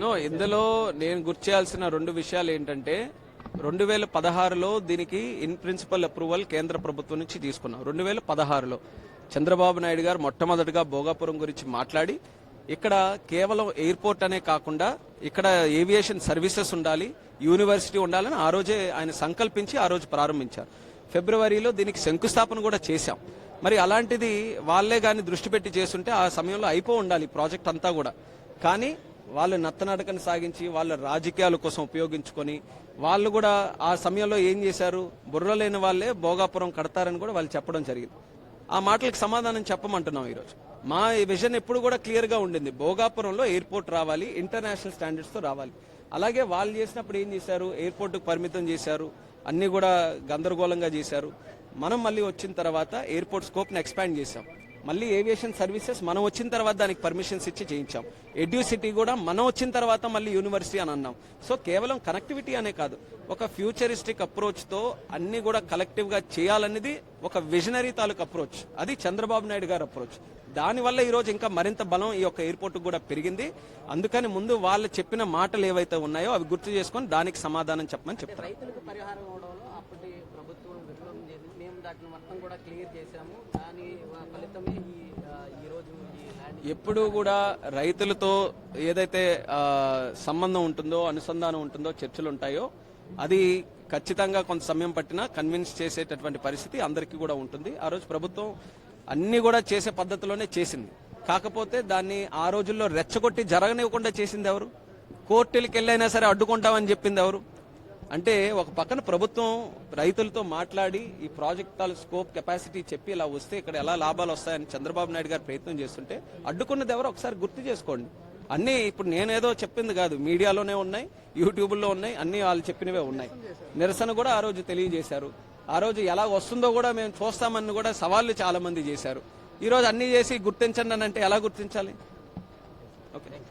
No ఇందులో నేను గుర్తు చేయాల్సిన రెండు విషయాలు ఏంటంటే రెండు వేల పదహారులో దీనికి ఇన్ ప్రిన్సిపల్ అప్రూవల్ కేంద్ర ప్రభుత్వం నుంచి తీసుకున్నాం. రెండు వేల పదహారులో చంద్రబాబు నాయుడు గారు మొట్టమొదటిగా భోగాపురం గురించి మాట్లాడి ఇక్కడ కేవలం ఎయిర్పోర్ట్ అనే కాకుండా ఇక్కడ ఏవియేషన్ సర్వీసెస్ ఉండాలి యూనివర్సిటీ ఉండాలని ఆ రోజే ఆయన సంకల్పించి ఆ రోజు ప్రారంభించారు. ఫిబ్రవరిలో దీనికి శంకుస్థాపన కూడా చేశాం. మరి అలాంటిది వాళ్ళే కానీ దృష్టి పెట్టి చేస్తుంటే ఆ సమయంలో అయిపో ఉండాలి ప్రాజెక్ట్ అంతా కూడా. కానీ వాళ్ళు నత్తనడకను సాగించి వాళ్ళ రాజకీయాల కోసం ఉపయోగించుకొని వాళ్ళు కూడా ఆ సమయంలో ఏం చేశారు? బుర్ర లేని వాళ్ళే భోగాపురం కడతారని కూడా వాళ్ళు చెప్పడం జరిగింది. ఆ మాటలకు సమాధానం చెప్పమంటున్నాం ఈరోజు. మా విజన్ ఎప్పుడు కూడా క్లియర్గా ఉండింది. భోగాపురంలో ఎయిర్పోర్ట్ రావాలి ఇంటర్నేషనల్ స్టాండర్డ్స్తో రావాలి. అలాగే వాళ్ళు చేసినప్పుడు ఏం చేశారు? ఎయిర్పోర్ట్ పరిమితం చేశారు. అన్ని కూడా గందరగోళంగా చేశారు. మనం మళ్ళీ వచ్చిన తర్వాత ఎయిర్పోర్ట్ స్కోప్ని ఎక్స్పాండ్ చేశాం. మళ్ళీ ఏవియేషన్ సర్వీసెస్ మనం వచ్చిన తర్వాత దానికి పర్మిషన్స్ ఇచ్చి చేయించాం. ఎడ్యూసిటీ కూడా మనం వచ్చిన తర్వాత మళ్ళీ యూనివర్సిటీ అని అన్నాం. సో కేవలం కనెక్టివిటీ అనే కాదు ఒక ఫ్యూచరిస్టిక్ అప్రోచ్తో అన్నీ అన్ని కూడా కలెక్టివ్గా చేయాలనేది ఒక విజనరీ తాలూకు అప్రోచ్ అది చంద్రబాబు నాయుడు గారి అప్రోచ్ దానివల్ల ఈ రోజు ఇంకా మరింత బలం ఈ యొక్క ఎయిర్పోర్ట్ కూడా పెరిగింది. అందుకని ముందు వాళ్ళు చెప్పిన మాటలు ఏవైతే ఉన్నాయో అవి గుర్తు చేసుకొని దానికి సమాధానం చెప్పమని చెప్తారు. ఎప్పుడూ కూడా రైతులతో ఏదైతే సంబంధం ఉంటుందో అనుసంధానం ఉంటుందో చర్చలు ఉంటాయో అది ఖచ్చితంగా కొంత సమయం పట్టినా కన్విన్స్ చేసేటటువంటి పరిస్థితి అందరికీ కూడా ఉంటుంది. ఆ రోజు ప్రభుత్వం అన్ని కూడా చేసే పద్ధతిలోనే చేసింది. కాకపోతే దాన్ని ఆ రోజుల్లో రెచ్చగొట్టి జరగనివ్వకుండా చేసింది ఎవరు? కోర్టులకి వెళ్ళైనా సరే అడ్డుకుంటామని చెప్పింది ఎవరు? అంటే ఒక పక్కన ప్రభుత్వం రైతులతో మాట్లాడి ఈ ప్రాజెక్ట్ స్కోప్ కెపాసిటీ చెప్పి ఇలా వస్తే ఇక్కడ ఎలా లాభాలు వస్తాయని చంద్రబాబు నాయుడు గారు ప్రయత్నం చేస్తుంటే అడ్డుకున్నది ఎవరో? ఒకసారి గుర్తు చేసుకోండి. అన్నీ ఇప్పుడు నేనేదో చెప్పింది కాదు. మీడియాలోనే ఉన్నాయి యూట్యూబ్లో ఉన్నాయి అన్ని వాళ్ళు చెప్పినవే ఉన్నాయి. నిరసన కూడా ఆ రోజు తెలియజేశారు. ఆ రోజు ఎలా వస్తుందో కూడా మేము చూస్తామని కూడా సవాళ్ళు చాలా మంది చేశారు. ఈరోజు అన్నీ అన్ని చేసి గుర్తించండి అని అంటే ఎలా గుర్తించాలి?